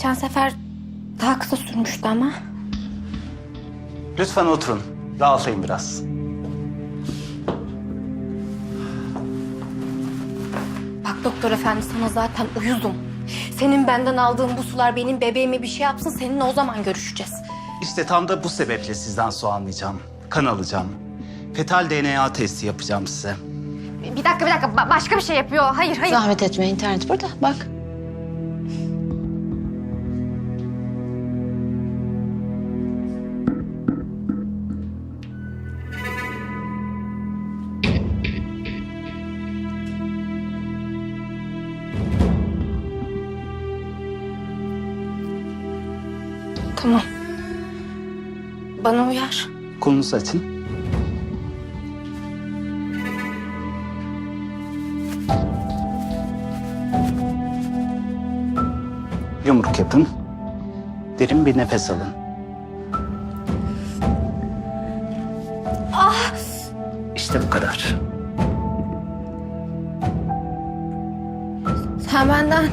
Geçen sefer daha kısa sürmüştü ama. Lütfen oturun. Rahatlayın biraz. Bak doktor efendi sana zaten uyuzum. Senin benden aldığın bu sular benim bebeğime bir şey yapsın seninle o zaman görüşeceğiz. İşte tam da bu sebeple sizden su almayacağım. Kan alacağım. Fetal DNA testi yapacağım size. Bir dakika bir dakika Ba- başka bir şey yapıyor. Hayır hayır. Zahmet etme internet burada bak. Tamam. Bana uyar. Kolunuzu açın. Yumruk yapın. Derin bir nefes alın. İşte bu kadar. Sen benden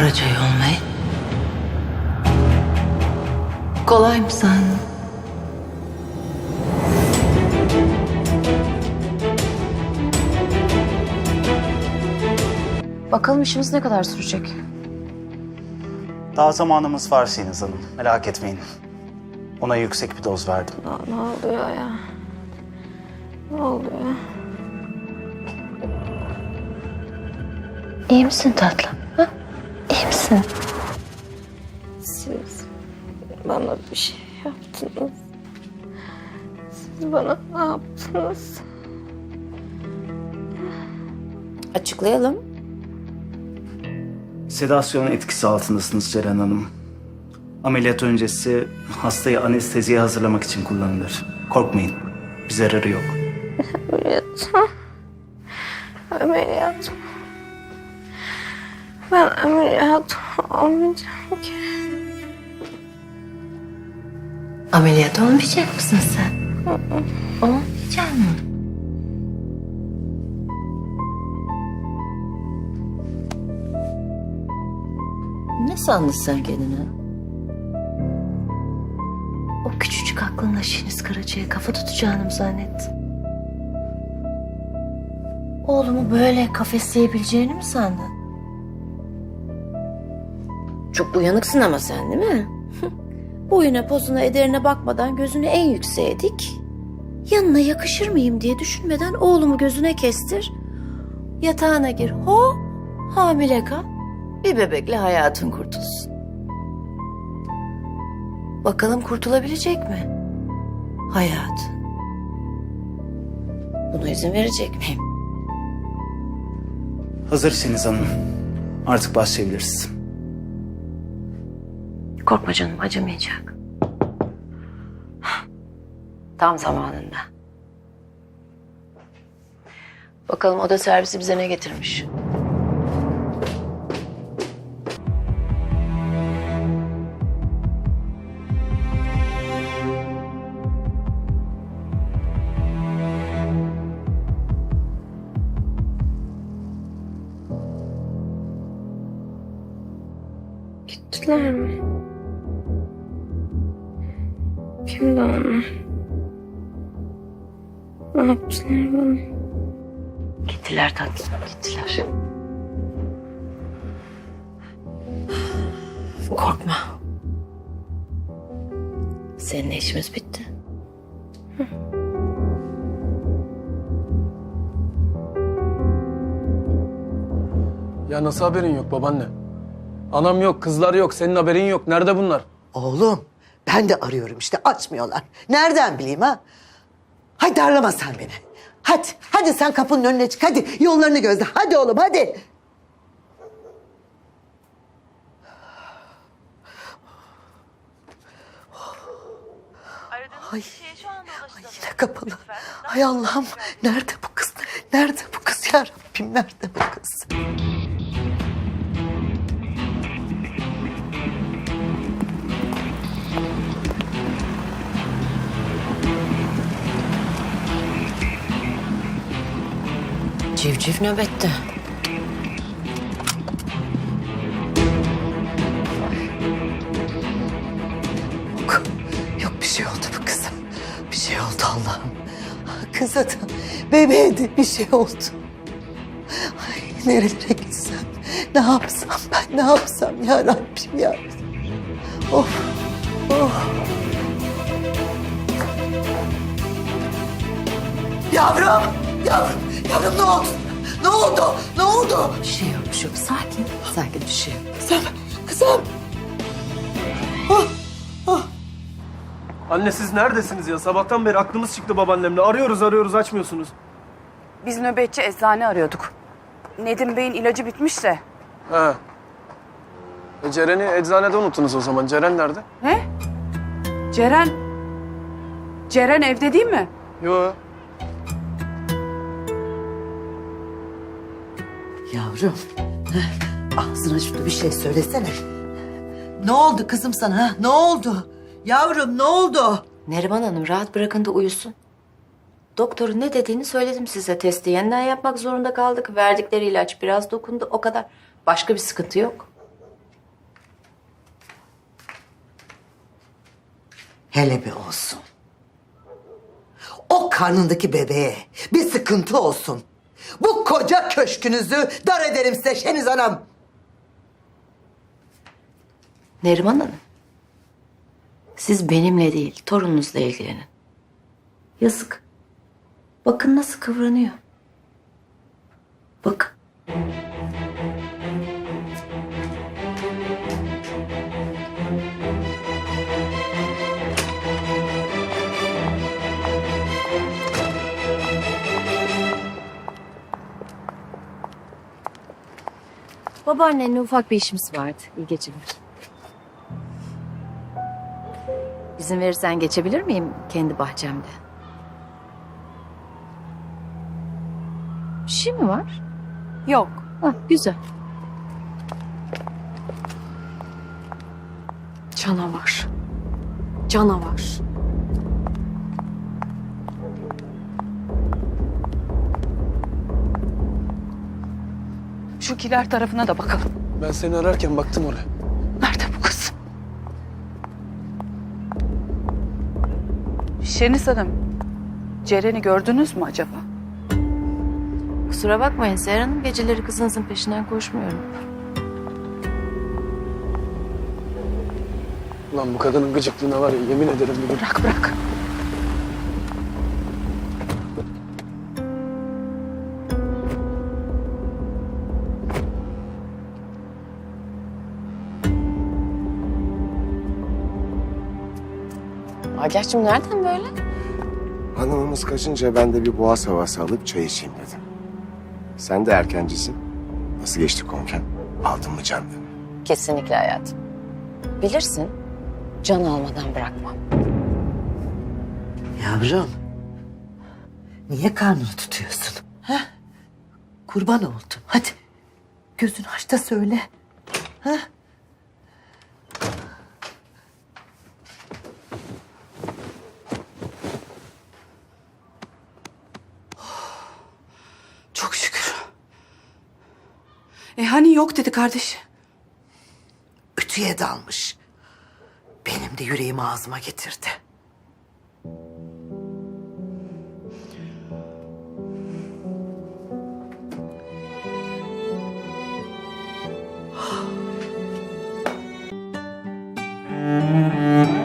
Karacay olmayı kolay mı sandın? Bakalım işimiz ne kadar sürecek? Daha zamanımız var Seniz Hanım. Merak etmeyin. Ona yüksek bir doz verdim. Ne oluyor ya? Ne oluyor? İyi misin tatlım? Misin? Siz bana bir şey yaptınız. Siz bana ne yaptınız? Açıklayalım. Sedasyon etkisi altındasınız Ceren Hanım. Ameliyat öncesi hastayı anesteziye hazırlamak için kullanılır. Korkmayın. Bir zararı yok. Ameliyat. Ameliyat. Ben ameliyat olmayacağım ki. Ameliyat olmayacak mısın sen? Olmayacak mı? Ne sandın sen kendine? O küçücük aklınla Şeniz Karaca'ya kafa tutacağını mı zannettin? Oğlumu böyle kafesleyebileceğini mi sandın? Çok uyanıksın ama sen değil mi? Boyuna pozuna ederine bakmadan gözünü en yükseğe dik. Yanına yakışır mıyım diye düşünmeden oğlumu gözüne kestir. Yatağına gir. Ho hamile kal. Bir bebekle hayatın kurtulsun. Bakalım kurtulabilecek mi? Hayat. Buna izin verecek miyim? Hazır Hanım. Artık başlayabiliriz. Korkma canım acımayacak. Tam zamanında. Bakalım oda servisi bize ne getirmiş? Gittiler mi? Kimdi onlar? Ne yaptılar bana? Gittiler tatlım, gittiler. Korkma. Seninle işimiz bitti. Ya nasıl haberin yok babaanne? Anam yok, kızlar yok, senin haberin yok. Nerede bunlar? Oğlum ben de arıyorum işte açmıyorlar. Nereden bileyim ha? Hay darlama sen beni. Hadi, hadi sen kapının önüne çık. Hadi yollarını gözle. Hadi oğlum, hadi. Ay, ay yine kapalı. Ay Allah'ım, nerede bu kız? Nerede bu kız ya Rabbim? Nerede bu kız? Civciv nöbette. Yok, yok bir şey oldu bu kızım. Bir şey oldu Allah'ım. Kıza da bebeğe de bir şey oldu. Ay, nerelere gitsem, ne yapsam ben, ne yapsam ya Rabbim ya. Of, of. Yavrum, yavrum, yavrum ne oldu? Ne oldu? Ne oldu? Bir şey yok, bir şey yok. Sakin, sakin bir şey yok. Kızım, kızım. Anne siz neredesiniz ya? Sabahtan beri aklımız çıktı babaannemle. Arıyoruz arıyoruz açmıyorsunuz. Biz nöbetçi eczane arıyorduk. Nedim Bey'in ilacı bitmiş de. He. E Ceren'i eczanede unuttunuz o zaman. Ceren nerede? Ne? Ceren... Ceren evde değil mi? Yo. Yavrum, ağzına şunu bir şey söylesene. Ne oldu kızım sana? Ha? Ne oldu? Yavrum ne oldu? Neriman Hanım rahat bırakın da uyusun. Doktorun ne dediğini söyledim size. Testi yeniden yapmak zorunda kaldık. Verdikleri ilaç biraz dokundu. O kadar. Başka bir sıkıntı yok. Hele bir olsun. O karnındaki bebeğe bir sıkıntı olsun. Bu koca köşkünüzü dar ederim size Şeniz Hanım. Neriman Hanım. Siz benimle değil, torununuzla ilgilenin. Yazık. Bakın nasıl kıvranıyor. Bakın. Babaannenle ufak bir işimiz vardı. İyi geceler. İzin verirsen geçebilir miyim kendi bahçemde? Bir şey mi var? Yok. Ah, güzel. Canavar. Canavar. Şu kiler tarafına da bakalım. Ben seni ararken baktım oraya. Nerede bu kız? Şeniz Hanım, Ceren'i gördünüz mü acaba? Kusura bakmayın Seher Hanım. Geceleri kızınızın peşinden koşmuyorum. Ulan bu kadının gıcıklığına var ya yemin ederim bir gün. Bırak bırak. Agah'cığım nereden böyle? Hanımımız kaçınca ben de bir boğaz havası alıp çay içeyim dedim. Sen de erkencisin. Nasıl geçti konken? Aldın mı canını? Kesinlikle hayatım. Bilirsin, can almadan bırakmam. Yavrum. Niye karnını tutuyorsun? Ha? Kurban oldum. Hadi. Gözünü aç da söyle. Ha? Çok şükür. E hani yok dedi kardeş. Ütüye dalmış. Benim de yüreğimi ağzıma getirdi.